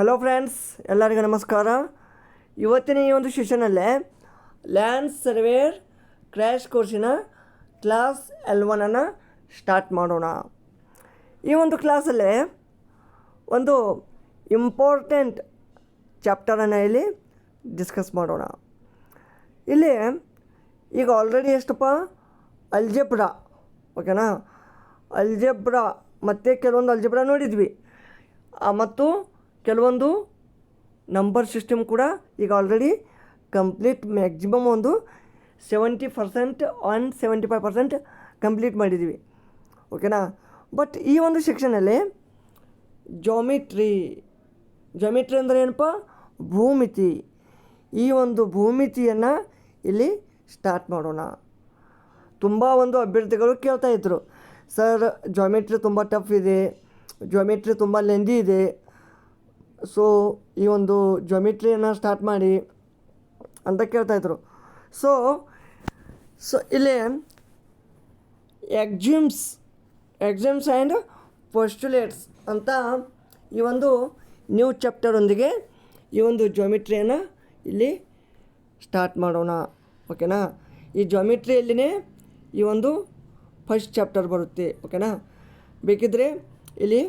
Hello friends ಎಲ್ಲರಿಗೂ ನಮಸ್ಕಾರ ಇವತ್ತಿನ ಈ ಒಂದು ಸೆಷನಲ್ಲೇ ಲ್ಯಾಂಡ್ ಸರ್ವೇರ್ ಕ್ರ್ಯಾಶ್ ಕೋರ್ಸಿನ ಕ್ಲಾಸ್ ಎಲ್ ಒನನ್ನು ಸ್ಟಾರ್ಟ್ ಮಾಡೋಣ ಈ ಒಂದು ಕ್ಲಾಸಲ್ಲೇ ಒಂದು ಇಂಪಾರ್ಟೆಂಟ್ ಚಾಪ್ಟರನ್ನು ಇಲ್ಲಿ ಡಿಸ್ಕಸ್ ಮಾಡೋಣ ಇಲ್ಲಿ ಈಗ ಆಲ್ರೆಡಿ ಎಷ್ಟಪ್ಪ ಅಲ್ಜೆಬ್ರಾ ಓಕೆನಾ ಅಲ್ಜೆಬ್ರಾ ಮತ್ತು ಕೆಲವೊಂದು ಅಲ್ಜೆಬ್ರಾ ನೋಡಿದ್ವಿ ಮತ್ತು ಕೆಲವೊಂದು ನಂಬರ್ ಸಿಸ್ಟಮ್ ಕೂಡ ಈಗ ಆಲ್ರೆಡಿ ಕಂಪ್ಲೀಟ್ ಮ್ಯಾಕ್ಸಿಮಮ್ ಒಂದು seventy percent one seventy five percent complete ಮಾಡಿದ್ದೀವಿ ಓಕೆನಾ ಬಟ್ ಈ ಒಂದು ಸೆಕ್ಷನಲ್ಲಿ ಜಾಮಿಟ್ರಿ ಜಾಮಿಟ್ರಿ ಅಂದರೆ ಏನಪ್ಪ ಭೂಮಿತಿ ಈ ಒಂದು ಭೂಮಿತಿಯನ್ನು ಇಲ್ಲಿ ಸ್ಟಾರ್ಟ್ ಮಾಡೋಣ ತುಂಬ ಒಂದು ಅಭ್ಯರ್ಥಿಗಳು ಕೇಳ್ತಾಯಿದ್ರು ಸರ್ ಜಾಮಿಟ್ರಿ ತುಂಬ ಟಫ್ ಇದೆ ಜಾಮಿಟ್ರಿ ತುಂಬ ಲೆಂದಿ ಇದೆ ಸೊ ಈ ಒಂದು ಜೊಮೆಟ್ರಿಯನ್ನು ಸ್ಟಾರ್ಟ್ ಮಾಡಿ ಅಂತ ಕೇಳ್ತಾಯಿದ್ರು ಸೊ ಸೊ ಇಲ್ಲಿ ಎಕ್ಸಿಮ್ಸ್ ಎಕ್ಸಿಮ್ಸ್ ಆ್ಯಂಡ್ ಪೋಸ್ಟುಲೇಟ್ಸ್ ಅಂತ ಈ ಒಂದು ನ್ಯೂ ಚಾಪ್ಟರೊಂದಿಗೆ ಈ ಒಂದು ಜೊಮೆಟ್ರಿಯನ್ನು ಇಲ್ಲಿ ಸ್ಟಾರ್ಟ್ ಮಾಡೋಣ ಓಕೆನಾ ಈ ಜ್ಯಾಮಿಟ್ರಿಯಲ್ಲಿನೇ ಈ ಒಂದು ಫಸ್ಟ್ ಚಾಪ್ಟರ್ ಬರುತ್ತೆ ಓಕೆನಾ ಬೇಕಿದ್ದರೆ ಇಲ್ಲಿ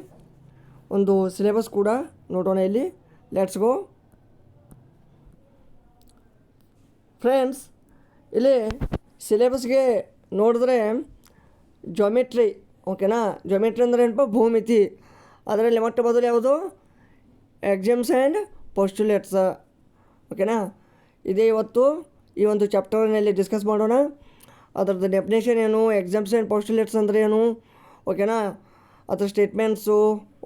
ಒಂದು ಸಿಲೆಬಸ್ ಕೂಡ ನೋಡೋಣ ಇಲ್ಲಿ ಲೆಟ್ಸ್ ಗೋ ಫ್ರೆಂಡ್ಸ್ ಇಲ್ಲಿ ಸಿಲೆಬಸ್ಗೆ ನೋಡಿದ್ರೆ ಜೊಮೆಟ್ರಿ ಓಕೆನಾ ಜೊಮೆಟ್ರಿ ಅಂದರೆ ಏನಪ್ಪ ಭೂಮಿತಿ ಅದರಲ್ಲಿ ಮೊಟ್ಟ ಮೊದಲು ಯಾವುದು ಎಕ್ಸಾಮ್ಸ್ ಆ್ಯಂಡ್ ಪೋಸ್ಟುಲೇಟ್ಸ್ ಓಕೆನಾ ಇದೇ ಇವತ್ತು ಈ ಒಂದು ಚಾಪ್ಟರ್ನಲ್ಲಿ ಡಿಸ್ಕಸ್ ಮಾಡೋಣ ಅದರದ್ದು ಡೆಫಿನೇಷನ್ ಏನು ಎಕ್ಸಾಮ್ಸ್ ಆ್ಯಂಡ್ ಪೋಸ್ಟುಲೇಟ್ಸ್ ಅಂದರೆ ಏನು ಓಕೆನಾ ಅದರ ಸ್ಟೇಟ್ಮೆಂಟ್ಸು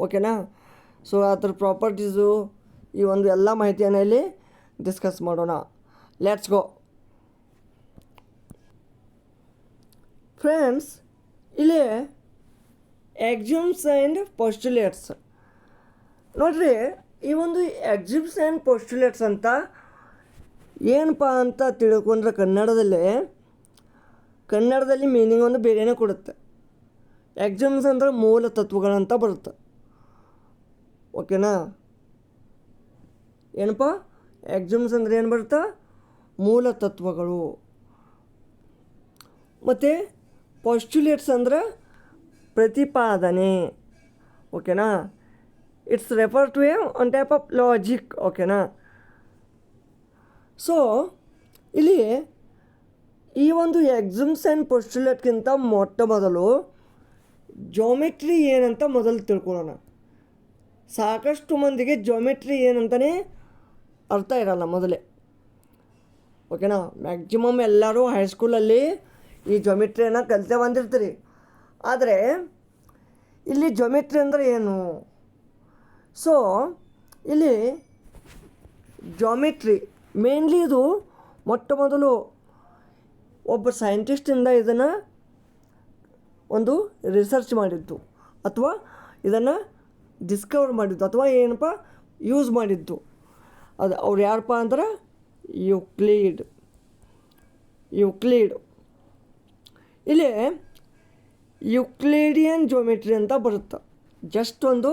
ಓಕೆನಾ ಸೊ ಅದ್ರ ಪ್ರಾಪರ್ಟೀಸು ಈ ಒಂದು ಎಲ್ಲ ಮಾಹಿತಿಯನ್ನು ಇಲ್ಲಿ ಡಿಸ್ಕಸ್ ಮಾಡೋಣ ಲೆಟ್ಸ್ ಗೋ ಫ್ರೆಂಡ್ಸ್ ಇಲ್ಲಿ ಎಕ್ಸಿಮ್ಸ್ ಆ್ಯಂಡ್ ಪೋಸ್ಟುಲೇಟ್ಸ್ ನೋಡ್ರಿ ಈ ಒಂದು ಎಕ್ಸಿಮ್ಸ್ ಆ್ಯಂಡ್ ಪೋಸ್ಟುಲೇಟ್ಸ್ ಅಂತ ಏನಪ್ಪ ಅಂತ ತಿಳ್ಕೊಂಡ್ರೆ ಕನ್ನಡದಲ್ಲಿ ಕನ್ನಡದಲ್ಲಿ ಮೀನಿಂಗ್ ಒಂದು ಬೇರೆಯೇ ಕೊಡುತ್ತೆ ಎಕ್ಸಿಮ್ಸ್ ಅಂದರೆ ಮೂಲ ತತ್ವಗಳಂತ ಬರುತ್ತೆ ಓಕೆನಾ ಏನಪ್ಪ ಎಕ್ಸಮ್ಸ್ ಅಂದರೆ ಏನು ಬರುತ್ತೆ ಮೂಲ ತತ್ವಗಳು ಮತ್ತು ಪಾಸ್ಟ್ಯುಲೇಟ್ಸ್ ಅಂದರೆ ಪ್ರತಿಪಾದನೆ ಓಕೆನಾ it's refer to a one type of logic ಓಕೆನಾ ಸೊ ಇಲ್ಲಿ ಈ ಒಂದು ಎಕ್ಸಮ್ಸ್ ಆ್ಯಂಡ್ ಪೋಸ್ಟ್ಯುಲೇಟ್ಗಿಂತ ಮೊಟ್ಟ ಮೊದಲು ಜಾಮೆಟ್ರಿ ಏನಂತ ಮೊದಲು ತಿಳ್ಕೊಳ್ಳೋಣ ಸಾಕಷ್ಟು ಮಂದಿಗೆ ಜೋಮೆಟ್ರಿ ಏನಂತಲೇ ಅರ್ಥ ಇರಲ್ಲ ಮೊದಲೇ ಓಕೆನಾ ಮ್ಯಾಕ್ಸಿಮಮ್ ಎಲ್ಲರೂ ಹೈಸ್ಕೂಲಲ್ಲಿ ಈ ಜೊಮೆಟ್ರಿಯನ್ನು ಕಲಿತೇ ಬಂದಿರ್ತೀರಿ ಆದರೆ ಇಲ್ಲಿ ಜೊಮೆಟ್ರಿ ಅಂದರೆ ಏನು ಸೊ ಇಲ್ಲಿ ಜೊಮೆಟ್ರಿ ಮೇನ್ಲಿ ಇದು ಮೊಟ್ಟ ಮೊದಲು ಒಬ್ಬ ಸೈಂಟಿಸ್ಟಿಂದ ಇದನ್ನು ಒಂದು ರಿಸರ್ಚ್ ಮಾಡಿದ್ದು ಅಥವಾ ಇದನ್ನು ಡಿಸ್ಕವರ್ ಮಾಡಿದ್ದು ಅಥವಾ ಏನಪ್ಪ ಯೂಸ್ ಮಾಡಿದ್ದು ಅದು ಅವ್ರು ಯಾರಪ್ಪ ಅಂದ್ರೆ ಯುಕ್ಲೀಡ್ ಯುಕ್ಲೀಡ್ ಇಲ್ಲಿ ಯುಕ್ಲೀಡಿಯನ್ ಜಿಯೋಮೆಟ್ರಿ ಅಂತ ಬರುತ್ತೆ ಜಸ್ಟ್ ಒಂದು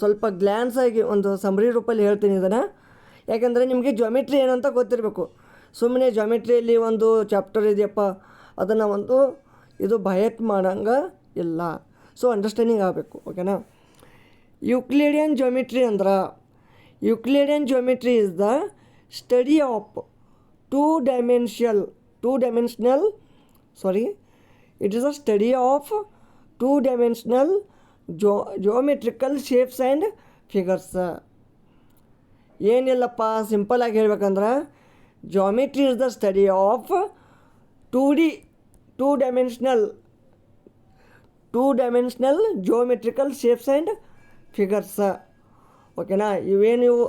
ಸ್ವಲ್ಪ ಗ್ಲ್ಯಾನ್ಸ್ ಆಗಿ ಒಂದು ಸಮರಿ ರೂಪಲ್ಲಿ ಹೇಳ್ತೀನಿ ಇದನ್ನು ಯಾಕೆಂದರೆ ನಿಮಗೆ ಜ್ಯೋಮೆಟ್ರಿ ಏನಂತ ಗೊತ್ತಿರಬೇಕು ಸುಮ್ಮನೆ ಜ್ಯೋಮೆಟ್ರಿಯಲ್ಲಿ ಒಂದು ಚಾಪ್ಟರ್ ಇದೆಯಪ್ಪ ಅದನ್ನು ಒಂದು ಇದು ಭಯತ್ ಮಾಡಂಗೆ ಇಲ್ಲ ಸೊ ಅಂಡರ್ಸ್ಟ್ಯಾಂಡಿಂಗ್ ಆಗಬೇಕು ಓಕೆನಾ ಯುಕ್ಲೇರಿಯನ್ ಜ್ಯೋಮಿಟ್ರಿ ಅಂದ್ರೆ Euclidean geometry is the study of two dimensional two dimensional sorry it is a study of two dimensional geo geometrical shapes and figures ಏನಿಲ್ಲಪ್ಪ ಸಿಂಪಲಾಗಿ ಹೇಳ್ಬೇಕಂದ್ರೆ geometry is the study of two D two dimensional two dimensional geometrical shapes and figures ಓಕೆನಾ ಇವೇನು ನೀವು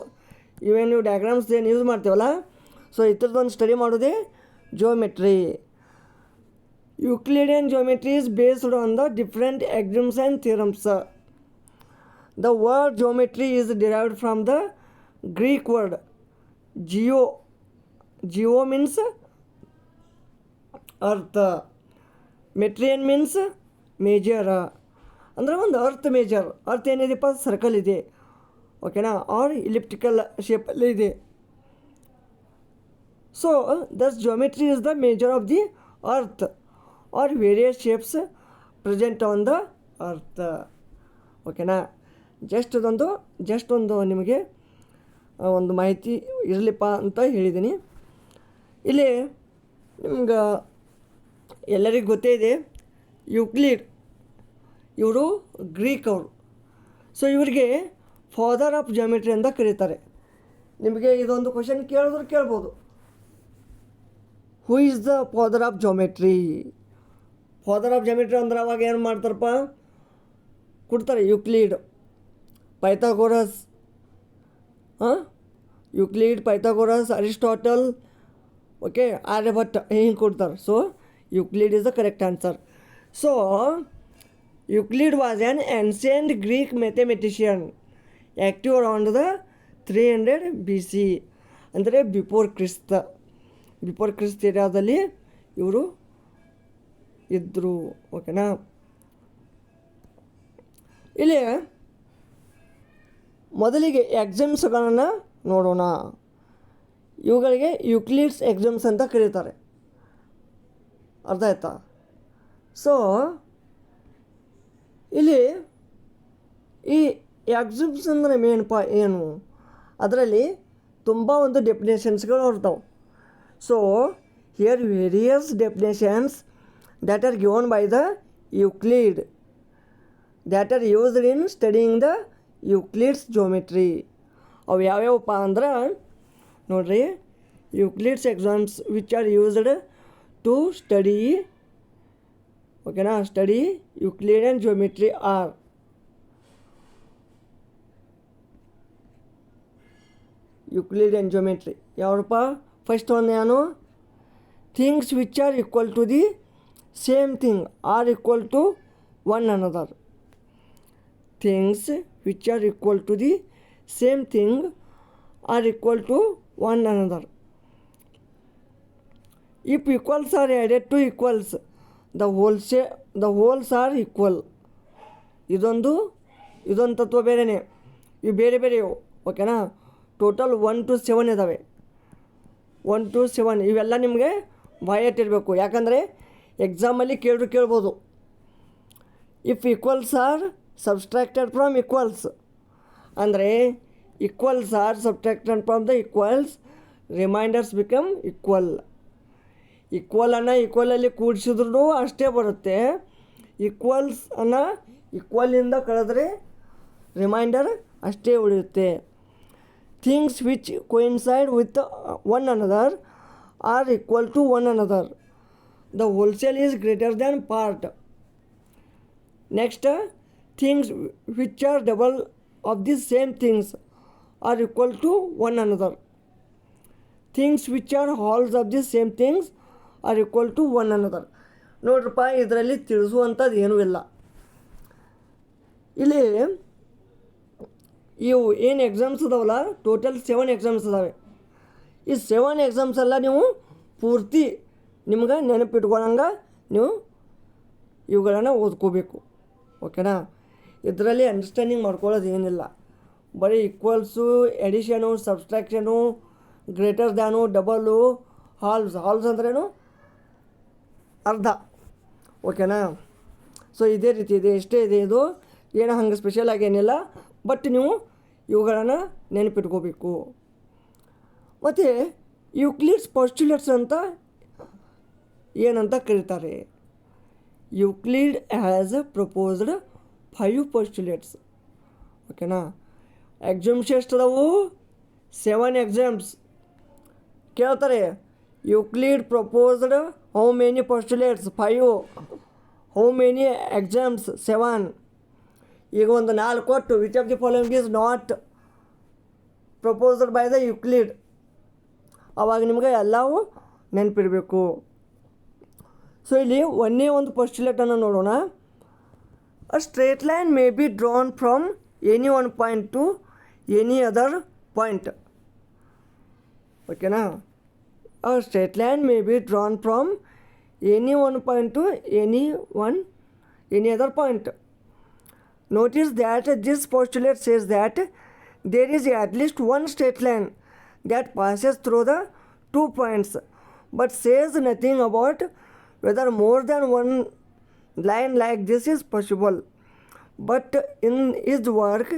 ಇವೇನು ನೀವು diagrams ಏನು use ಮಾಡ್ತೀವಲ್ಲ ಸೊ ಈ ಒಂದು ಸ್ಟಡಿ ಮಾಡೋದೇ geometry Euclidean geometry is based on the different axioms and theorems the word geometry is derived from the Greek word geo geo means earth metrein means measure ಅಂದರೆ ಒಂದು earth measure earth ಏನಿದೆಯಪ್ಪ circle ಇದೆ ಓಕೆನಾ or elliptical ಶೇಪಲ್ಲಿ ಇದೆ so thus geometry is the measure of the earth or various shapes present on the earth ಓಕೆನಾ just ಅದೊಂದು just ಒಂದು ನಿಮಗೆ ಒಂದು ಮಾಹಿತಿ ಇರಲಿಪ್ಪ ಅಂತ ಹೇಳಿದ್ದೀನಿ ಇಲ್ಲಿ ನಿಮ್ಗೆ ಎಲ್ಲರಿಗೂ ಗೊತ್ತೇ ಇದೆ ಯುಕ್ಲೀಡ್ ಇವರು ಗ್ರೀಕ್ ಅವರು ಸೊ ಇವರಿಗೆ ಫಾದರ್ ಆಫ್ ಜಾಮೆಟ್ರಿ ಅಂತ ಕರೀತಾರೆ ನಿಮಗೆ ಇದೊಂದು ಕ್ವಶನ್ ಕೇಳಿದ್ರು ಕೇಳ್ಬೋದು who is the father of geometry father of geometry ಅಂದ್ರೆ ಅವಾಗ ಏನು ಮಾಡ್ತಾರಪ್ಪ ಕೊಡ್ತಾರೆ ಯುಕ್ಲೀಡ್ ಪೈಥಾಗೋರಸ್ ಹಾಂ Euclid Pythagoras Aristotle okay Aryabhata ಹಿಂಗೆ ಕೊಡ್ತಾರೆ so Euclid is the correct answer so was Euclid Greek an active Greek mathematician, the three hundred B C ಅಂದರೆ before Christ before Christ ಏರಿಯಾದಲ್ಲಿ ಇವರು ಇದ್ದರು ಓಕೆನಾ ಇಲ್ಲಿ ಮೊದಲಿಗೆ ಎಕ್ಸಾಮ್ಸ್ಗಳನ್ನು ನೋಡೋಣ ಇವುಗಳಿಗೆ ಯುಕ್ಲಿಡ್ಸ್ ಎಕ್ಸಾಮ್ಸ್ ಅಂತ ಕರೀತಾರೆ ಅರ್ಥ ಆಯ್ತಾ ಸೊ ಇಲ್ಲಿ ಈ ಎಕ್ಸಿಬಿಷನ್ ಅಂದರೆ ಮೇನಪ್ಪ ಏನು ಅದರಲ್ಲಿ ತುಂಬ ಒಂದು ಡೆಫಿನೇಷನ್ಸ್ಗಳು ಇರ್ತಾವೆ so here various definitions that are given by the Euclid that are used in studying the Euclid's geometry ಅವು ಯಾವ್ಯಾವಪ್ಪ ಅಂದ್ರೆ ನೋಡಿರಿ Euclid's axioms which are used to study ఓకేనా study and geometry or and geometry ఎవరప్ప first నేను things which are equal to the same thing are equal to one another things which are equal to the same thing are equal to one another if equals are added to equals the wholes the wholes are equal ಇದೊಂದು ಇದೊಂದು ತತ್ವ ಬೇರೆಯೇ ಇವು ಬೇರೆ ಬೇರೆ ಇವು ಓಕೆನಾ total one to seven ಇದ್ದಾವೆ ಒನ್ ಟು ಸೆವೆನ್ ಇವೆಲ್ಲ ನಿಮಗೆ ಬಾಯಟ್ಟಿರಬೇಕು ಯಾಕಂದರೆ ಎಕ್ಸಾಮಲ್ಲಿ ಕೇಳಿದ್ರು ಕೇಳ್ಬೋದು if equals are subtracted from equals ಅಂದರೆ equals are subtracted from the equals remainders become equal ಈಕ್ವಲನ್ನು ಈಕ್ವಲಲ್ಲಿ ಕೂಡಿಸಿದ್ರೂ ಅಷ್ಟೇ ಬರುತ್ತೆ ಈಕ್ವಲ್ಸ್ ಅನ್ನು ಈಕ್ವಲಿಂದ ಕಳೆದ್ರೆ ರಿಮೈಂಡರ್ ಅಷ್ಟೇ ಉಳಿಯುತ್ತೆ things which coincide with one another are equal to one another the wholesale is greater than part next things which are double of the same things are equal to one another things which are halves of the same things are equal to one ಅನ್ನೋದಾರ ನೋಡ್ರಪ್ಪ ಇದರಲ್ಲಿ ತಿಳಿಸುವಂಥದ್ದು ಏನೂ ಇಲ್ಲ ಇಲ್ಲಿ ಇವು ಏನು exams ಅದಾವಲ್ಲ total seven exams ಅದಾವೆ ಈ ಸೆವೆನ್ ಎಕ್ಸಾಮ್ಸ್ ಎಲ್ಲ ನೀವು ಪೂರ್ತಿ ನಿಮ್ಗೆ ನೆನಪಿಟ್ಕೊಳಂಗೆ ನೀವು ಇವುಗಳನ್ನು ಓದ್ಕೋಬೇಕು ಓಕೆನಾ ಇದರಲ್ಲಿ ಅಂಡರ್ಸ್ಟ್ಯಾಂಡಿಂಗ್ ಮಾಡ್ಕೊಳ್ಳೋದು ಏನಿಲ್ಲ ಬರೀ equals addition subtraction greater than double halves halves ಅಂದ್ರೇನು ಅರ್ಧ ಓಕೆನಾ ಸೊ ಇದೇ ರೀತಿ ಇದೆ ಇಷ್ಟೇ ಇದೆ ಇದು ಏನೋ ಹಂಗೆ ಸ್ಪೆಷಲ್ ಏನಿಲ್ಲ ಬಟ್ ನೀವು ಇವುಗಳನ್ನು ನೆನಪಿಟ್ಕೋಬೇಕು ಮತ್ತು ಯುಕ್ಲಿಡ್ಸ್ ಪಾಸ್ಟ್ಯುಲೇಟ್ಸ್ ಅಂತ ಏನಂತ ಕರೀತಾರೆ Euclid a proposed five postulates ಓಕೆನಾ ಎಕ್ಸಾಮ್ಸ್ ಎಷ್ಟು ಸೆವೆನ್ ಎಕ್ಸಾಮ್ಸ್ ಕೇಳ್ತಾರೆ Euclid proposed how many postulates five how many axioms seven ಈಗ ಒಂದು ನಾಲ್ಕು ಕೊಟ್ಟು which of the following is not proposed by the Euclid ಅವಾಗ ನಿಮ್ಗೆ ಎಲ್ಲವೂ ನೆನಪಿಡಬೇಕು ಸೊ ಇಲ್ಲಿ ಒಂದೇ ಒಂದು ಪೋಸ್ಟುಲೇಟನ್ನು ನೋಡೋಣ a straight line may be drawn from any one point to any other point ಓಕೆನಾ A straight line may be drawn from any one point to any one any other point. Notice that this postulate says that there is at least one straight line that passes through the two points but says nothing about whether more than one line like this is possible. But in his work,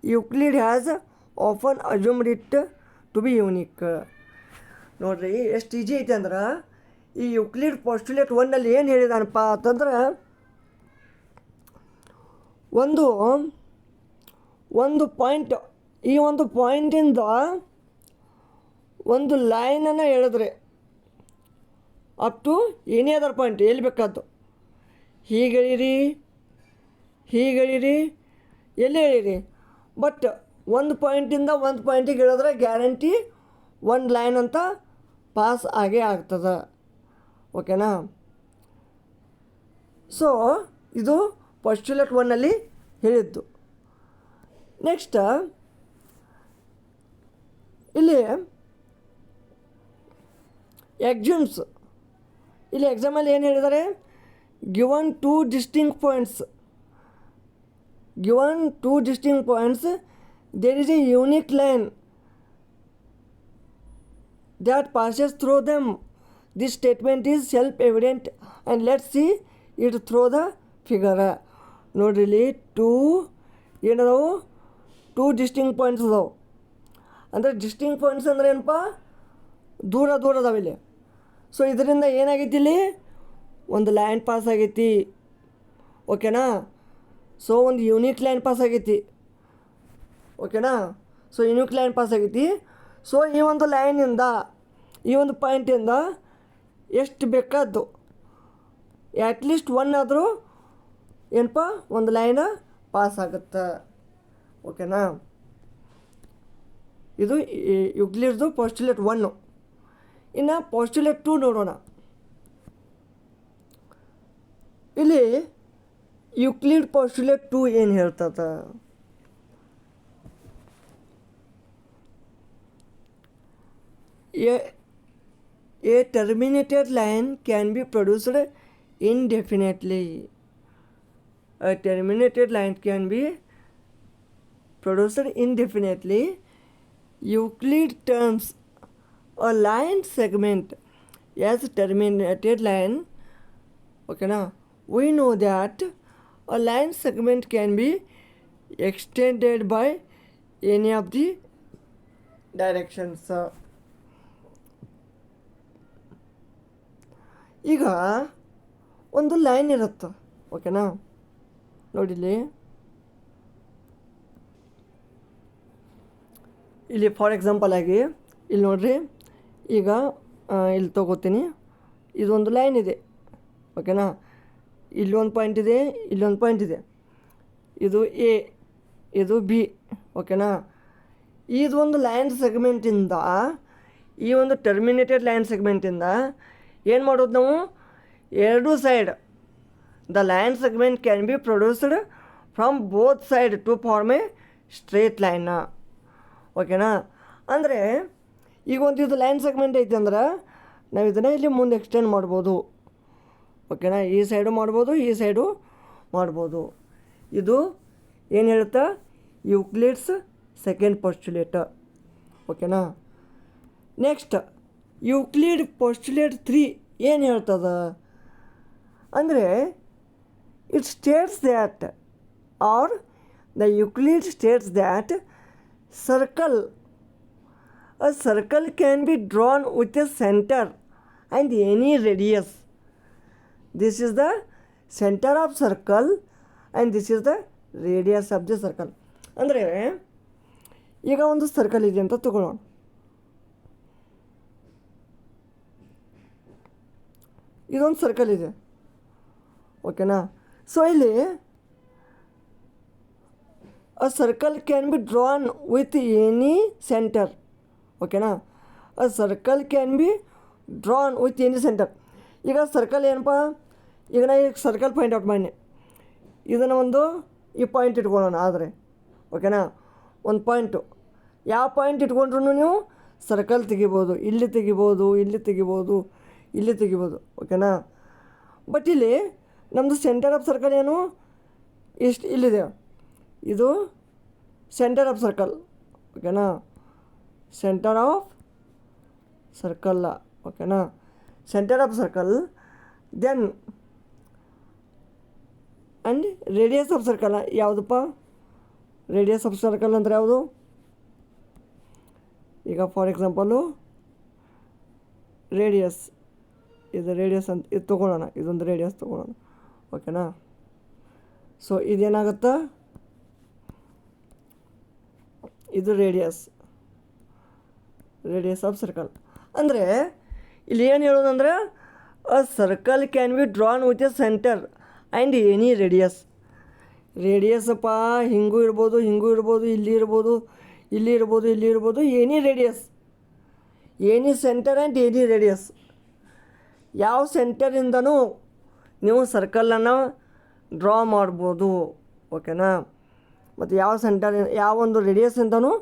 Euclid has often assumed it to be unique. ನೋಡಿರಿ ಎಷ್ಟು easy ಐತೆ ಅಂದ್ರೆ ಈ Euclid ಪೋಸ್ಟುಲೇಟ್ ಒನ್ನಲ್ಲಿ ಏನು ಹೇಳಿದಾನಪ್ಪ ಅಂತಂದ್ರೆ ಒಂದು ಒಂದು ಪಾಯಿಂಟ್ ಈ ಒಂದು ಪಾಯಿಂಟಿಂದ ಒಂದು ಲೈನನ್ನು ಹೇಳಿದ್ರೆ ಅಪ್ ಟು ಏನೇ ಅದರ ಪಾಯಿಂಟ್ ಎಲ್ಲಿ ಬೇಕಾದ್ದು ಹೀಗೆ ಹೇಳಿರಿ ಹೀಗೆ ಹೇಳಿರಿ ಎಲ್ಲಿ ಹೇಳಿರಿ ಬಟ್ ಒಂದು ಪಾಯಿಂಟಿಂದ ಒಂದು ಪಾಯಿಂಟಿಗೆ ಹೇಳಿದ್ರೆ ಗ್ಯಾರಂಟಿ ಒಂದು ಲೈನ್ ಅಂತ ಪಾಸ್ ಆಗೇ ಆಗ್ತದೆ ಓಕೆನಾ ಸೊ ಇದು ಪಸ್ಟ್ಯುಲೆಟ್ ಒನ್ನಲ್ಲಿ ಹೇಳಿದ್ದು ನೆಕ್ಸ್ಟ್ ಇಲ್ಲಿ ಎಕ್ಸಾಮ್ಸ್ ಇಲ್ಲಿ ಎಕ್ಸಾಮಲ್ಲಿ ಏನು ಹೇಳಿದ್ದಾರೆ given two distinct points given two distinct points there is a unique line that passes through them. This statement is self evident and let's see it through the figure. ನೋಡ್ರಿಲಿ two ಏನದವು two distinct points ಅದಾವೆ ಅಂದರೆ ಡಿಸ್ಟಿಂಗ್ points ಅಂದರೆ ಏನಪ್ಪ ದೂರ ದೂರ ಅದಾವೆ ಇಲ್ಲಿ ಸೊ ಇದರಿಂದ ಏನಾಗೈತಿ ಇಲ್ಲಿ ಒಂದು ಲ್ಯಾಂಡ್ ಪಾಸ್ ಆಗೈತಿ ಓಕೆನಾ ಸೊ ಒಂದು ಯೂನಿಕ್ ಲ್ಯಾಂಡ್ ಪಾಸ್ ಆಗೈತಿ ಓಕೆನಾ ಸೊ ಯೂನಿಕ್ ಲ್ಯಾಂಡ್ ಪಾಸ್ ಆಗೈತಿ ಸೊ ಈ ಒಂದು ಲೈನಿಂದ ಈ ಒಂದು ಪಾಯಿಂಟಿಂದ ಎಷ್ಟು ಬೇಕಾದ್ದು ಆ್ಯಟ್ಲೀಸ್ಟ್ ಒನ್ ಆದರೂ ಏನಪ್ಪ ಒಂದು ಲೈನ ಪಾಸ್ ಆಗುತ್ತೆ ಓಕೆನಾ ಇದು ಯುಗ್ಲಿರ್ದು ಪೋಸ್ಟ್ಯುಲೇಟ್ ಒನ್ನು ಇನ್ನು ಪೋಸ್ಟ್ಯುಲೇಟ್ ಟು ನೋಡೋಣ ಇಲ್ಲಿ ಯುಕ್ಲಿಡ್ ಪೋಸ್ಟ್ಯುಲೇಟ್ ಟು ಏನು ಹೇಳ್ತದೆ A terminated line can be produced indefinitely. A terminated line can be produced indefinitely. Euclid terms a line segment as terminated line. Okay, now we know that a line segment can be extended by any of the directions. ಈಗ ಒಂದು line ಇರುತ್ತೆ ಓಕೆನಾ ನೋಡಿ ಇಲ್ಲಿ for example ಆಗಿ ಇಲ್ಲಿ ನೋಡಿರಿ ಈಗ ಇಲ್ಲಿ ತೊಗೋತೀನಿ ಇದೊಂದು ಲೈನ್ ಇದೆ ಓಕೆನಾ ಇಲ್ಲೊಂದು ಪಾಯಿಂಟ್ ಇದೆ ಇಲ್ಲೊಂದು ಪಾಯಿಂಟ್ ಇದೆ ಇದು ಎ ಇದು ಬಿ ಓಕೆನಾ ಇದೊಂದು ಲೈನ್ ಸೆಗ್ಮೆಂಟಿಂದ ಈ ಒಂದು ಟರ್ಮಿನೇಟೆಡ್ ಲೈನ್ ಸೆಗ್ಮೆಂಟಿಂದ ಏನು ಮಾಡೋದು ನಾವು ಎರಡು side the line segment can be produced from both side to form a straight line ಓಕೆನಾ ಅಂದರೆ ಈಗ ಒಂದು ಇದು ಲೈನ್ ಸೆಗ್ಮೆಂಟ್ ಐತೆ ಅಂದ್ರೆ ನಾವು ಇದನ್ನ ಇಲ್ಲಿ ಮುಂದೆ ಎಕ್ಸ್ಟೆಂಡ್ ಮಾಡ್ಬೋದು ಓಕೆನಾ ಈ ಸೈಡು ಮಾಡ್ಬೋದು ಈ ಸೈಡು ಮಾಡ್ಬೋದು ಇದು ಏನು ಹೇಳುತ್ತೆ ಯುಕ್ಲಿಡ್ಸ್ ಸೆಕೆಂಡ್ ಪೋಸ್ಟುಲೇಟ್ ಓಕೆನಾ ನೆಕ್ಸ್ಟ್ ಯುಕ್ಲಿಡ್ ಪೋಸ್ಟುಲೇಟ್ ತ್ರೀ ಏನು ಹೇಳ್ತದ ಅಂದರೆ it states that are the Euclid states that circle a circle can be drawn with a centre and any radius this is the centre of circle and this is the radius of the circle ಅಂದರೆ ಈಗ ಒಂದು circle ಇದೆ ಅಂತ ತಗೊಳ್ಳೋಣ ಇದೊಂದು circle ಇದೆ ಓಕೆನಾ so ಇಲ್ಲಿ a circle can be drawn with any centre ಓಕೆನಾ a circle can be drawn with any centre ಈಗ ಸರ್ಕಲ್ ಏನಪ್ಪ ಈಗ ನಾ ಈಗ ಸರ್ಕಲ್ ಪಾಯಿಂಟ್ ಔಟ್ ಮಾಡಿ ಇದನ್ನು ಒಂದು ಈ ಪಾಯಿಂಟ್ ಇಟ್ಕೊಳ್ಳೋಣ ಆದರೆ ಓಕೆನಾ ಒಂದು ಪಾಯಿಂಟು ಯಾವ ಪಾಯಿಂಟ್ ಇಟ್ಕೊಂಡ್ರೂ ನೀವು ಸರ್ಕಲ್ ತೆಗಿಬೋದು ಇಲ್ಲಿ ತೆಗಿಬೋದು ಇಲ್ಲಿ ತೆಗಿಬೋದು ಇಲ್ಲಿ ತೆಗಿಬೋದು ಓಕೆನಾ ಬಟ್ ಇಲ್ಲಿ ನಮ್ಮದು ಸೆಂಟರ್ ಆಫ್ ಸರ್ಕಲ್ ಏನು ಇಷ್ಟು ಇಲ್ಲಿದೆ ಇದು ಸೆಂಟರ್ ಆಫ್ ಸರ್ಕಲ್ ಓಕೆನಾ ಸೆಂಟರ್ ಆಫ್ ಸರ್ಕಲ್ಲ ಓಕೆನಾ centre of circle then and radius of circle ಯಾವುದಪ್ಪ ರೇಡಿಯಸ್ ಆಫ್ ಸರ್ಕಲ್ ಅಂದ್ರೆ ಯಾವುದು ಈಗ ಫಾರ್ ಎಕ್ಸಾಂಪಲು ರೇಡಿಯಸ್ ಇದು ರೇಡಿಯಸ್ ಅಂತ ಇದು ತೊಗೊಳ್ಳೋಣ ಇದೊಂದು ರೇಡಿಯಸ್ ತೊಗೊಳೋಣ ಓಕೆನಾ ಸೊ ಇದೇನಾಗುತ್ತಾ ಇದು ರೇಡಿಯಸ್ ರೇಡಿಯಸ್ ಆಫ್ ಸರ್ಕಲ್ ಅಂದರೆ ಇಲ್ಲಿ ಏನು ಹೇಳೋದಂದ್ರೆ a circle can be drawn with a centre and any radius ಅಪ್ಪ ಹಿಂಗೂ ಇರ್ಬೋದು ಹಿಂಗೂ ಇರ್ಬೋದು ಇಲ್ಲಿ ಇರ್ಬೋದು ಇಲ್ಲಿ ಇರ್ಬೋದು ಇಲ್ಲಿ ಇರ್ಬೋದು any radius any centre and any radius ಯಾವ ಸೆಂಟರಿಂದನೂ ನೀವು ಸರ್ಕಲನ್ನು ಡ್ರಾ ಮಾಡ್ಬೋದು ಓಕೆನಾ ಮತ್ತು ಯಾವ ಸೆಂಟರ್ ಯಾವೊಂದು ರೇಡಿಯಸ್ಸಿಂದನೂ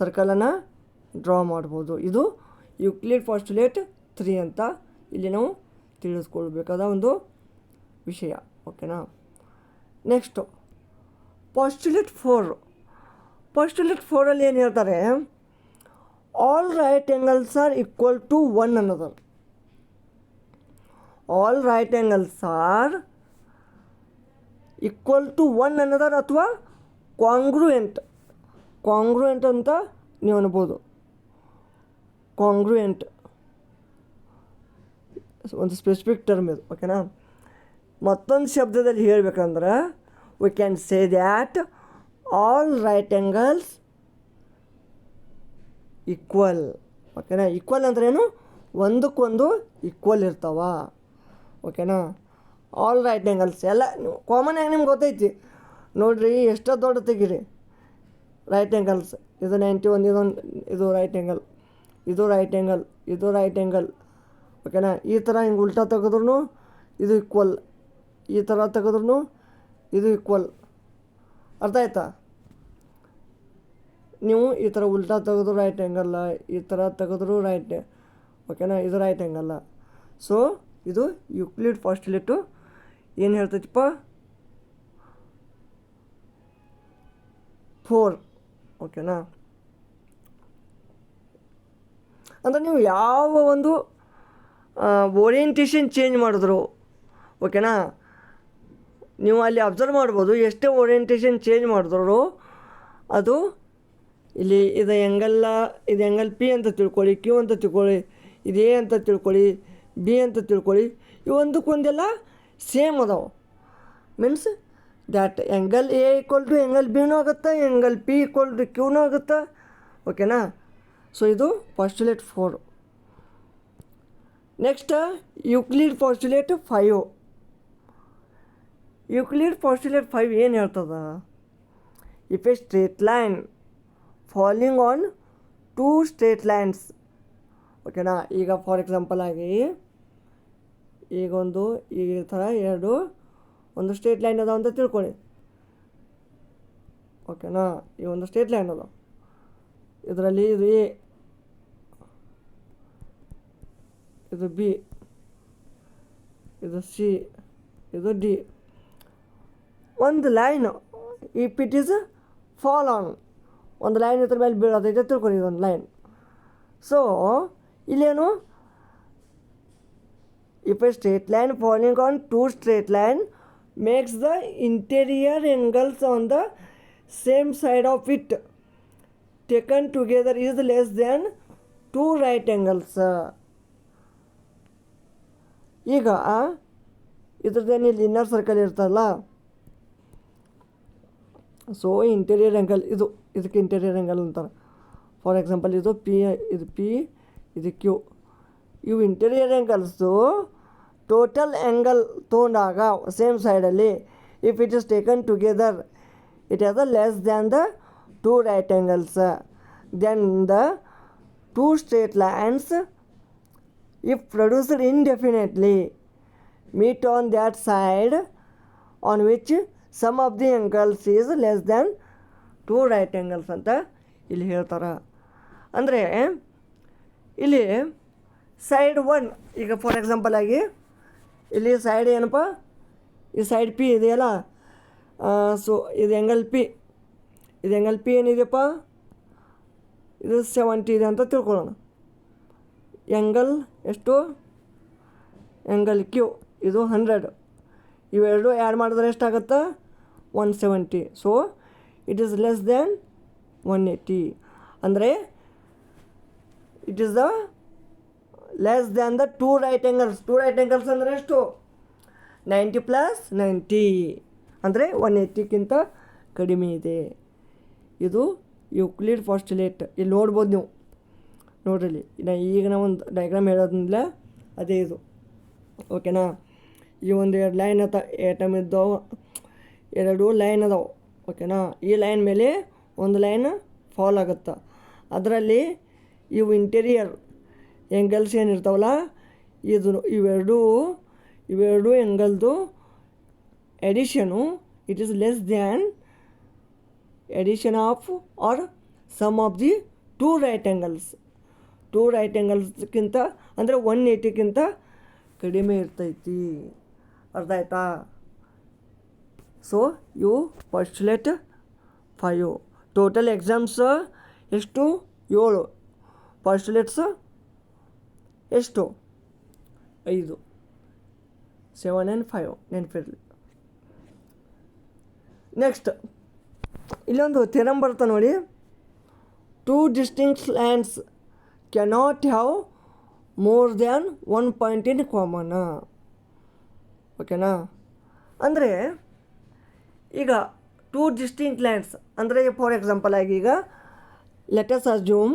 ಸರ್ಕಲನ್ನು ಡ್ರಾ ಮಾಡ್ಬೋದು ಇದು ಯುಕ್ಲಿಡ್ ಫಾಸ್ಟುಲೇಟ್ ತ್ರೀ ಅಂತ ಇಲ್ಲಿ ನಾವು ತಿಳಿಸ್ಕೊಳ್ಬೇಕಾದ ಒಂದು ವಿಷಯ ಓಕೆನಾ ನೆಕ್ಸ್ಟು ಪಾಸ್ಟುಲೇಟ್ ಫೋರ್ ಪಾಸ್ಟುಲೇಟ್ ಫೋರಲ್ಲಿ ಏನು ಹೇಳ್ತಾರೆ all right angles are equal to one ಅನ್ನೋದು all right angles are equal to one ಅನ್ನೋದಾರ ಅಥವಾ ಕಾಂಗ್ರೂಯೆಂಟ್ ಕಾಂಗ್ರೂಯೆಂಟ್ ಅಂತ ನೀವು ಅನ್ಬೋದು ಕಾಂಗ್ರೂಯೆಂಟ್ ಒಂದು ಸ್ಪೆಸಿಫಿಕ್ ಟರ್ಮ್ ಇದು ಓಕೆನಾ ಮತ್ತೊಂದು ಶಬ್ದದಲ್ಲಿ ಹೇಳಬೇಕಂದ್ರೆ we can say that all right angles equal ಓಕೆನಾ ಈಕ್ವಲ್ ಅಂದ್ರೇನು ಒಂದಕ್ಕೊಂದು ಈಕ್ವಲ್ ಇರ್ತಾವ ಓಕೆನಾ ಆಲ್ ರೈಟ್ ಆ್ಯಂಗಲ್ಸ್ ಎಲ್ಲ ಕಾಮನ್ ಆಗಿ ನಿಮ್ಗೆ ಗೊತ್ತೈತಿ ನೋಡಿರಿ ಎಷ್ಟೋ ದೊಡ್ಡ ತೆಗೀರಿ ರೈಟ್ ಆ್ಯಂಗಲ್ಸ್ ಇದು ನೈಂಟಿ ಒಂದು ಇದೊಂದು ಇದು ರೈಟ್ ಆ್ಯಂಗಲ್ ಇದು ರೈಟ್ ಆ್ಯಂಗಲ್ ಇದು ರೈಟ್ ಆ್ಯಂಗಲ್ ಓಕೆನಾ ಈ ಥರ ಹಿಂಗೆ ಉಲ್ಟಾ ತೆಗೆದ್ರೂ ಇದು ಈಕ್ವಲ್ ಈ ಥರ ತೆಗೆದ್ರೂ ಇದು ಈಕ್ವಲ್ ಅರ್ಥ ಆಯ್ತಾ ನೀವು ಈ ಥರ ಉಲ್ಟಾ ತೆಗೆದ್ರು ರೈಟ್ ಆ್ಯಂಗಲ್ಲ ಈ ಥರ ತೆಗೆದ್ರು ರೈಟ್ ಓಕೆನಾ ಇದು ರೈಟ್ ಆ್ಯಂಗಲ್ಲ ಸೊ ಇದು ಯುಕ್ಲಿಡ್ ಫಾಸ್ಟಿಲೇಟು ಏನು ಹೇಳ್ತೈತಿಪ್ಪ ಫೋರ್ ಓಕೆನಾ ಅಂದರೆ ನೀವು ಯಾವ ಒಂದು ಓರಿಯೆಂಟೇಷನ್ ಚೇಂಜ್ ಮಾಡಿದ್ರು ಓಕೆನಾ ನೀವು ಅಲ್ಲಿ ಅಬ್ಸರ್ವ್ ಮಾಡ್ಬೋದು ಎಷ್ಟೇ ಓರಿಯೆಂಟೇಷನ್ ಚೇಂಜ್ ಮಾಡಿದ್ರು ಅದು ಇಲ್ಲಿ ಇದು ಹೆಂಗಲ್ಲ ಇದು ಹೆಂಗಲ್ ಪಿ ಅಂತ ತಿಳ್ಕೊಳ್ಳಿ ಕ್ಯೂ ಅಂತ ತಿಳ್ಕೊಳ್ಳಿ ಇದೇ ಅಂತ ತಿಳ್ಕೊಳ್ಳಿ ಬಿ ಅಂತ ತಿಳ್ಕೊಳ್ಳಿ ಇವೊಂದಕ್ಕೊಂದೆಲ್ಲ ಸೇಮ್ ಅದಾವೆ means that angle A equal to angle ಬಿನೂ ಆಗುತ್ತೆ ಎಂಗಲ್ ಪಿ ಈಕ್ವಲ್ ಟು ಕ್ಯೂನೂ ಆಗುತ್ತೆ ಓಕೆನಾ ಸೊ ಇದು postulate four next Euclid postulate five Euclid postulate five ಏನು ಹೇಳ್ತದ if a straight line falling on two straight lines ಓಕೆನಾ ಈಗ ಫಾರ್ ಎಕ್ಸಾಂಪಲ್ ಆಗಿ ಈಗ ಒಂದು ಈ ಥರ ಎರಡು ಒಂದು ಸ್ಟ್ರೇಟ್ ಲೈನ್ ಅದಾವ ಅಂತ ತಿಳ್ಕೊಳ್ಳಿ ಓಕೆನಾ ಈ ಒಂದು ಸ್ಟ್ರೇಟ್ ಲೈನ್ ಅದಾವ ಇದರಲ್ಲಿ ಇದು ಎ ಇದು ಬಿ ಇದು ಸಿ ಇದು ಡಿ ಒಂದು line if it is fall on ಒಂದು ಲೈನ್ ಇದ್ರ ಮೇಲೆ ಬೀಳೋದೈತೆ ತಿಳ್ಕೊಳ್ಳಿ ಇದೊಂದು ಲೈನ್ ಸೊ ಇಲ್ಲೇನು If a straight line falling on two straight line makes the interior angles on the same side of it taken together is less than two right angles. ಈಗ ಇದ್ರದ್ದೇನು ಇಲ್ಲಿ ಇನ್ನರ್ ಸರ್ಕಲ್ ಇರ್ತಲ್ಲ so interior angle ಇದು ಇದಕ್ಕೆ interior angle ಅಂತಾರೆ for example ಇದು P ಇದು P ಇದು ಕ್ಯೂ ಇವು interior angles total angle to same side if it is taken together it has less than the two right angles than the two straight land if produced indefinitely meet on that side on which sum of the angles is less than two right angles अंत इतर अरे इले side one for example ಇಲ್ಲಿ side ಏನಪ್ಪ ಈ side P ಇದೆಯಲ್ಲ so ಇದು angle P ಇದು ಎಂಗಲ್ ಪಿ ಏನಿದೆಯಪ್ಪ ಇದು ಸೆವೆಂಟಿ ಇದೆ ಅಂತ ತಿಳ್ಕೊಳ್ಳೋಣ ಎಂಗಲ್ ಎಷ್ಟು ಎಂಗಲ್ ಕ್ಯೂ ಇದು ಹಂಡ್ರೆಡ್ ಇವೆರಡು ಆ್ಯಡ್ ಮಾಡಿದ್ರೆ ಎಷ್ಟಾಗುತ್ತೆ one seventy so it is less than one eighty ಅಂದರೆ it is the less than the two right angles two right angles ಅಂದರೆ ಎಷ್ಟು ನೈಂಟಿ ಪ್ಲಸ್ ನೈಂಟಿ ಅಂದರೆ ಒನ್ ಏಯ್ಟಿಗಿಂತ ಕಡಿಮೆ ಇದೆ ಇದು ಯುಕ್ಲಿಡ್ ಲೇಟ್ ಇಲ್ಲಿ ನೋಡ್ಬೋದು ನೀವು ನೋಡ್ರಿ ನಾ ಈಗ ನಾವು ಒಂದು ಡಯಾಗ್ರಾಮ್ ಹೇಳೋದ್ರಿಂದ ಅದೇ ಇದು ಓಕೆನಾ ಈ ಒಂದು ಎರಡು ಲೈನ್ ಅದ ಏಟಮ್ ಇದ್ದಾವೆ ಎರಡು ಲೈನ್ ಅದಾವೆ ಓಕೆನಾ ಈ ಲೈನ್ ಮೇಲೆ ಒಂದು ಲೈನ್ ಫಾಲ್ ಆಗುತ್ತೆ ಅದರಲ್ಲಿ ಇವು ಇಂಟೀರಿಯರ್ ಎಂಗಲ್ಸ್ ಇರ್ತಾವಲ್ಲ ಇದು ಇವೆರಡೂ ಇವೆರಡೂ ಎಂಗಲ್ದು addition it is less than addition of or sum of the two right angles two right ಆ್ಯಂಗಲ್ಸ್ಗಿಂತ ಅಂದರೆ ಒನ್ ಏಯ್ಟಿಗಿಂತ ಕಡಿಮೆ ಇರ್ತೈತಿ ಅರ್ಥ ಆಯ್ತಾ so you let five total exams ಎಷ್ಟು ಏಳು ಪರ್ಚುಲೇಟ್ಸ್ ಎಷ್ಟು ಐದು ಸೆವೆನ್ ಆ್ಯಂಡ್ ಫೈವ್ ನೆನಪಿರಲಿ ನೆಕ್ಸ್ಟ್ ಇಲ್ಲೊಂದು ಥೆರಮ್ ಬರ್ತ ನೋಡಿ two distinct lines cannot have more than one point in common ಓಕೆನಾ ಅಂದರೆ ಈಗ ಟೂ ಡಿಸ್ಟಿಂಕ್ಟ್ ಲ್ಯಾಂಡ್ಸ್ ಅಂದರೆ ಫಾರ್ ಎಕ್ಸಾಂಪಲ್ ಆಗಿ ಈಗ let us zoom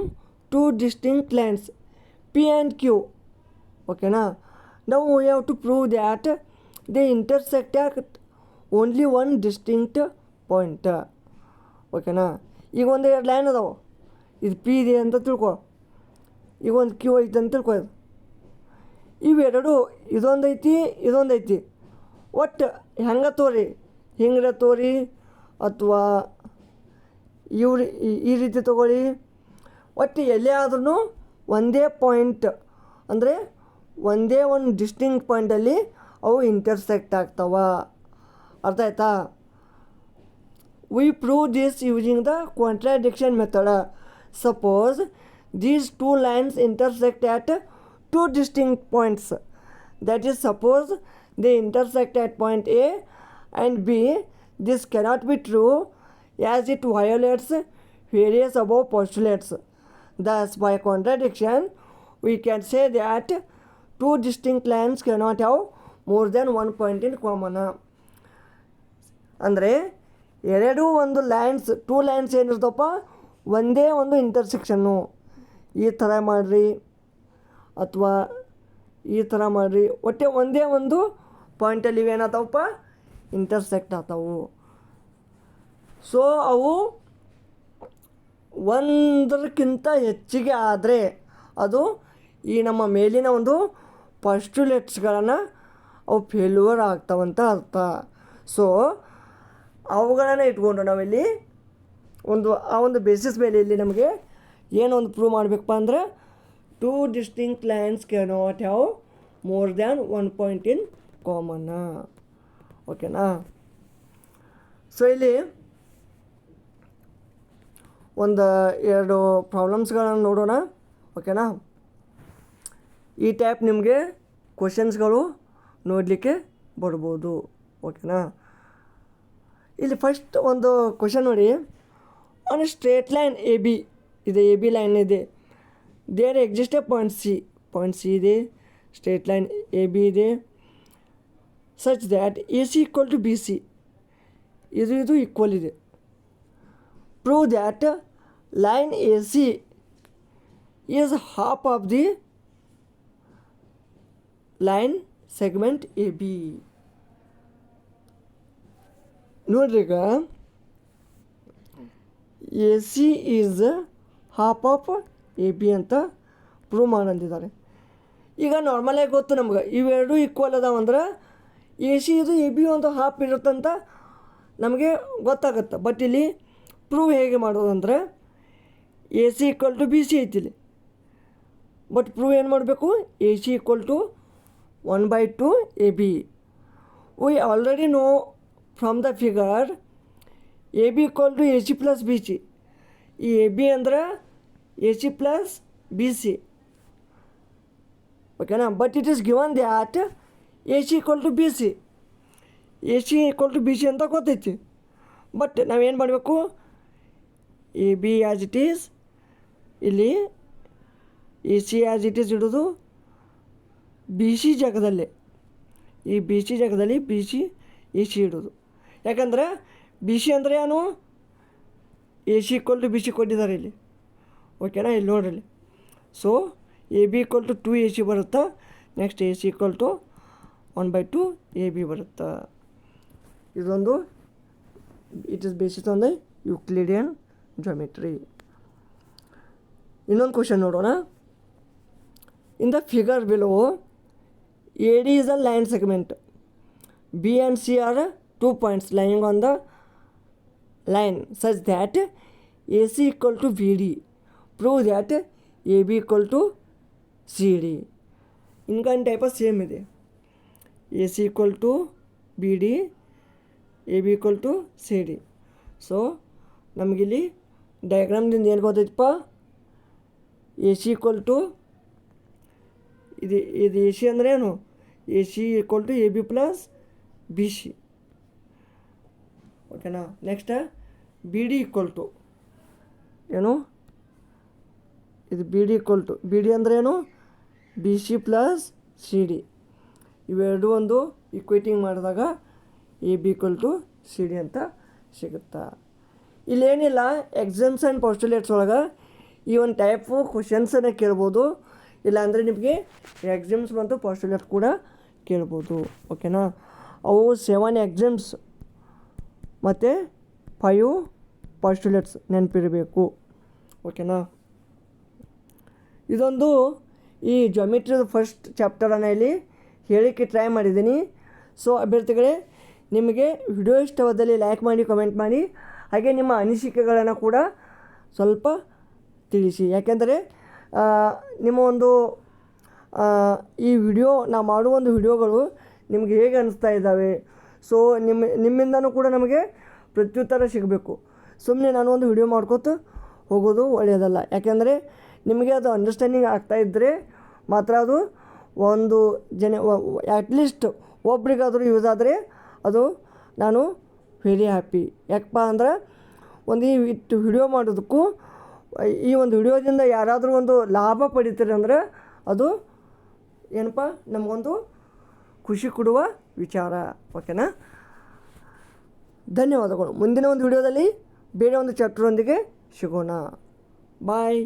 two distinct lands P and Q ಓಕೆನಾ ನಾವು now have to prove that they they only one distinct point ಓಕೆನಾ ಈಗ ಒಂದು ಎರಡು ಲೈನ್ ಅದಾವೆ ಇದು ಪಿ ಇದೆ ಅಂತ ತಿಳ್ಕೊ ಈಗ ಒಂದು ಕ್ಯೂ ಐತೆ ಅಂತ ತಿಳ್ಕೊ ಇದು ಇವೆರಡು ಇದೊಂದು ಐತಿ ಇದೊಂದು ಐತಿ ಒಟ್ಟು ಹೆಂಗೆ ತೋರಿ ಹಿಂಗೆ ತೋರಿ ಅಥವಾ ಇವ್ರಿ ಈ ರೀತಿ ತೊಗೊಳ್ಳಿ ಒಟ್ಟು ಎಲ್ಲೇ ಆದ್ರೂ ಒಂದೇ ಪಾಯಿಂಟ್ ಅಂದರೆ ಒಂದೇ ಒಂದು ಡಿಸ್ಟಿಂಕ್ಟ್ ಪಾಯಿಂಟಲ್ಲಿ ಅವು ಇಂಟರ್ಸೆಕ್ಟ್ ಆಗ್ತವೆ ಅರ್ಥ ಆಯ್ತಾ we prove this using the contradiction method suppose these two lines intersect at two distinct points that is suppose they intersect at point A and B this cannot be true as it violates various above postulates Thus, by contradiction, we can say that two distinct lines cannot have more then one point in common ಅಂದರೆ ಎರಡೂ ಒಂದು lines two lines ಏನಿರ್ತಪ್ಪ ಒಂದೇ ಒಂದು ಇಂಟರ್ಸೆಕ್ಷನ್ನು ಈ ಥರ ಮಾಡಿರಿ ಅಥವಾ ಈ ಥರ ಮಾಡಿರಿ ಒಟ್ಟೆ ಒಂದೇ ಒಂದು ಪಾಯಿಂಟಲ್ಲಿ ಇವೇನಾಗ್ತಾವಪ್ಪ ಇಂಟರ್ಸೆಕ್ಟ್ ಆಗ್ತಾವು ಸೊ ಅವು ಒಂದರಕ್ಕಿಂತ ಹೆಚ್ಚಿಗೆ ಆದರೆ ಅದು ಈ ನಮ್ಮ ಮೇಲಿನ ಒಂದು ಪಸ್ಟ್ಯುಲೆಟ್ಸ್ಗಳನ್ನು ಅವು ಫೇಲ್ಯೂರ್ ಆಗ್ತಾವಂತ ಅರ್ಥ ಸೊ ಅವುಗಳನ್ನು ಇಟ್ಕೊಂಡು ನಾವಿಲ್ಲಿ ಒಂದು ಆ ಒಂದು ಬೇಸಿಸ್ ಮೇಲೆ ಇಲ್ಲಿ ನಮಗೆ ಏನೊಂದು ಪ್ರೂವ್ ಮಾಡಬೇಕಪ್ಪ ಅಂದ್ರೆ two distinct lines can what have more than one point in ಕಾಮನ್ನ ಓಕೆನಾ ಸೊ ಇಲ್ಲಿ ಒಂದು ಎರಡು ಪ್ರಾಬ್ಲಮ್ಸ್ಗಳನ್ನು ನೋಡೋಣ ಓಕೆನಾ ಈ ಟೈಪ್ ನಿಮಗೆ ಕ್ವಶನ್ಸ್ಗಳು ನೋಡಲಿಕ್ಕೆ ಬರ್ಬೋದು ಓಕೆನಾ ಇಲ್ಲಿ ಫಸ್ಟ್ ಒಂದು ಕ್ವಶನ್ ನೋಡಿ ಒಂದು ಸ್ಟ್ರೇಟ್ ಲೈನ್ ಎ ಬಿ ಇದೆ ಎ ಬಿ ಲೈನ್ ಇದೆ there exist point C point C ಇದೆ ಸ್ಟ್ರೇಟ್ ಲೈನ್ ಎ ಬಿ ಇದೆ such that A C equal to B C ಇದು ಇದು ಈಕ್ವಲ್ ಇದೆ prove that line AC is half of the line segment AB. ಈಗ A C is half of A B ಅಂತ prove ಮಾಡಂದಿದ್ದಾರೆ ಈಗ ನಾರ್ಮಲಾಗಿ ಗೊತ್ತು ನಮ್ಗೆ ಇವೆರಡು ಈಕ್ವಲ್ ಅದಾವಂದ್ರೆ ಎ ಸಿ ಇದು ಎ ಬಿ ಒಂದು ಹಾಫ್ ಇರುತ್ತಂತ ನಮಗೆ ಗೊತ್ತಾಗುತ್ತೆ ಬಟ್ ಇಲ್ಲಿ ಪ್ರೂವ್ ಹೇಗೆ ಮಾಡೋದಂದ್ರೆ A C equal to B C ಐತಿಲ್ಲಿ but prove ಏನು ಮಾಡಬೇಕು A C equal to one by two A B we already know from the figure A B equal to A C plus B C ಈ A B ಅಂದ್ರೆ A C plus B C ಓಕೆನಾ but it is given that A C equal to B C A C equal to B C ಅಂತ ಗೊತ್ತೈತಿ but ನಾವೇನು ಮಾಡಬೇಕು A B as it is ಇಲ್ಲಿ A C as it is ಇಡೋದು B C ಜಾಗದಲ್ಲಿ ಈ B C ಜಾಗದಲ್ಲಿ B C A C ಇಡೋದು ಯಾಕಂದ್ರೆ ಬಿ ಸಿ ಅಂದರೆ ಏನು A C equal to B C ಕೊಟ್ಟಿದ್ದಾರೆ ಇಲ್ಲಿ ಓಕೆನಾ ಇಲ್ಲಿ ನೋಡಿರಿ so A B equal to two A C ಬರುತ್ತಾ next A C equal to one by two A B ಬರುತ್ತಾ ಇದೊಂದು it is basis on the Euclidean geometry ಇನ್ನೊಂದು question ನೋಡೋಣ in the figure below A D is a line segment B and C are two points lining on the line such that A C equal to B D prove that A B equal to C D ಇನ್ಕನ್ type same ಇದೆ A C equal to B D A B equal to C D so ನಮಗಿಲ್ಲಿ ಡಯಾಗ್ರಾಮ್ದಿಂದ ಏನು ಗೊತ್ತೈತಪ್ಪ A C equal to ಇದು ಇದು A C ಅಂದ್ರೇನು A C equal to A B plus B C ಓಕೆನಾ next B D equal to ಏನು ಇದು B D equal to B D ಅಂದ್ರೇನು B C plus C D ಇವೆರಡು ಒಂದು equating ಮಾಡಿದಾಗ A B equal to C D ಅಂತ ಸಿಗುತ್ತಾ ಇಲ್ಲೇನಿಲ್ಲ exams and postulates ಒಳಗೆ ಈ ಒಂದು ಟೈಪು ಕ್ವಶನ್ಸನ್ನು ಕೇಳ್ಬೋದು ಇಲ್ಲಾಂದರೆ ನಿಮಗೆ ಎಕ್ಸಾಮ್ಸ್ ಮತ್ತು ಪಾಸ್ಟುಲೇಟ್ ಕೂಡ ಕೇಳ್ಬೋದು ಓಕೆನಾ ಅವು ಸೆವೆನ್ ಎಕ್ಸಾಮ್ಸ್ ಮತ್ತು ಫೈವ್ ಪಾಸ್ಟ್ಯುಲೆಟ್ಸ್ ನೆನಪಿರಬೇಕು ಓಕೆನಾ ಇದೊಂದು ಈ ಜೊಮೆಟ್ರಿದ ಫಸ್ಟ್ ಚಾಪ್ಟರನ್ನು ಇಲ್ಲಿ ಹೇಳಿಕ್ಕೆ ಟ್ರೈ ಮಾಡಿದ್ದೀನಿ ಸೊ ಅಭ್ಯರ್ಥಿಗಳೇ ನಿಮಗೆ ವಿಡಿಯೋ ಇಷ್ಟವಾದಲ್ಲಿ ಲೈಕ್ ಮಾಡಿ ಕಮೆಂಟ್ ಮಾಡಿ ಹಾಗೆ ನಿಮ್ಮ ಅನಿಸಿಕೆಗಳನ್ನು ಕೂಡ ಸ್ವಲ್ಪ ತಿಳಿಸಿ ಯಾಕೆಂದರೆ ನಿಮ್ಮ ಒಂದು ಈ ವಿಡಿಯೋ ನಾವು ಮಾಡುವ ಒಂದು ವಿಡಿಯೋಗಳು ನಿಮಗೆ ಹೇಗೆ ಅನಿಸ್ತಾ ಇದ್ದಾವೆ ಸೊ ನಿಮ್ಮ ನಿಮ್ಮಿಂದನೂ ಕೂಡ ನಮಗೆ ಪ್ರತ್ಯುತ್ತರ ಸಿಗಬೇಕು ಸುಮ್ಮನೆ ನಾನು ಒಂದು ವಿಡಿಯೋ ಮಾಡ್ಕೊತ ಹೋಗೋದು ಒಳ್ಳೆಯದಲ್ಲ ಯಾಕೆಂದರೆ ನಿಮಗೆ ಅದು ಅಂಡರ್ಸ್ಟ್ಯಾಂಡಿಂಗ್ ಆಗ್ತಾ ಇದ್ದರೆ ಮಾತ್ರ ಅದು ಒಂದು ಜನ ಅಟ್ಲೀಸ್ಟ್ ಒಬ್ರಿಗಾದರೂ ಯೂಸ್ ಆದರೆ ಅದು ನಾನು ವೆರಿ ಹ್ಯಾಪಿ ಯಾಕಪ್ಪ ಅಂದ್ರೆ ಒಂದು ಈ ವಿಡಿಯೋ ಮಾಡೋದಕ್ಕೂ ಈ ಒಂದು ವಿಡಿಯೋದಿಂದ ಯಾರಾದರೂ ಒಂದು ಲಾಭ ಪಡಿತೀರಿ ಅಂದರೆ ಅದು ಏನಪ್ಪ ನಮಗೊಂದು ಖುಷಿ ಕೊಡುವ ವಿಚಾರ ಓಕೆನಾ ಧನ್ಯವಾದಗಳು ಮುಂದಿನ ಒಂದು ವಿಡಿಯೋದಲ್ಲಿ ಬೇರೆ ಒಂದು ಚಾಪ್ಟರೊಂದಿಗೆ ಸಿಗೋಣ ಬಾಯ್